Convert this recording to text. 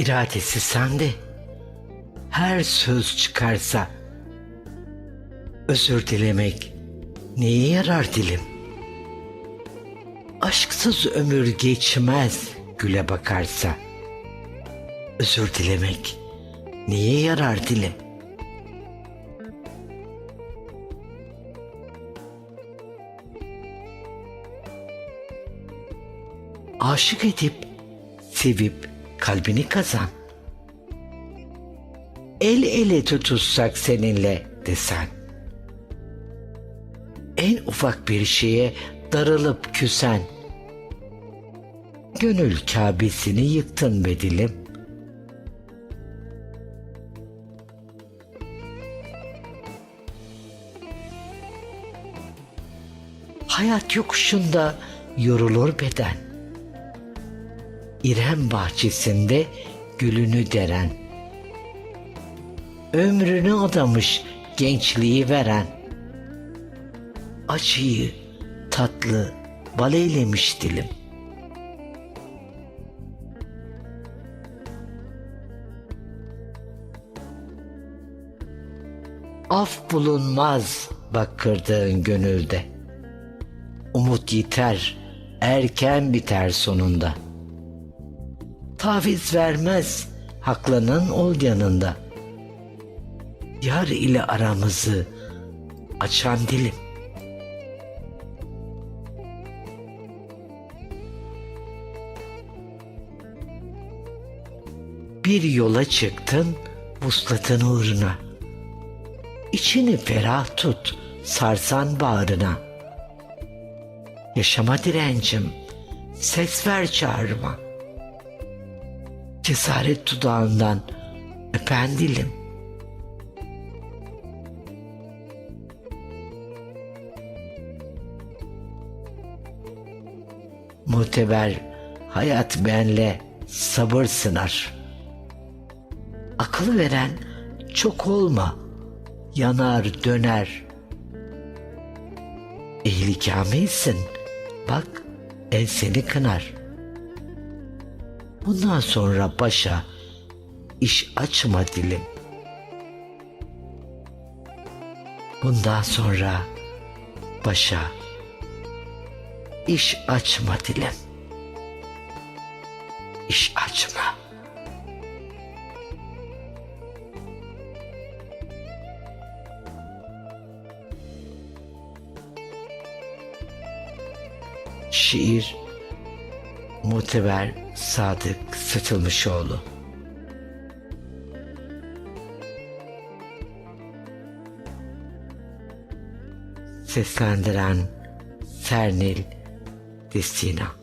İradesi sende. Her söz çıkarsa özür dilemek neye yarar dilim? Aşksız ömür geçmez güle bakarsa. Özür dilemek neye yarar dilim? Aşık edip, sevip kalbini kazan. El ele tutuşsak seninle desen. En ufak bir şeye darılıp küsen. Gönül Kabe'sini yıktın be dilim. Hayat yokuşunda yorulur beden. İrem bahçesinde gülünü deren. Ömrünü adamış gençliği veren. Acıyı tatlı bal eylemiş dilim. Af bulunmaz bak kırdığın gönülde. Umut yiter, erken biter sonunda. Taviz vermez, haklının ol yanında. Yar ile aramızı açan dilim. Bir yola çıktın vuslatın uğruna. İçini ferah tut sarsan bağrına. Yaşama direncim, ses ver çağrıma. Cesaret dudağından öpen dilim. Muteber hayat benle sabır sınar. Akıl veren çok olma, yanar döner. Ehli kamilsin, bak el seni kınar. Bundan sonra başa iş açma dilim. Bundan sonra başa iş açma dilim. İş açma. Şiir Muteber Sadık Satılmışoğlu. Seslendiren Sernil Destina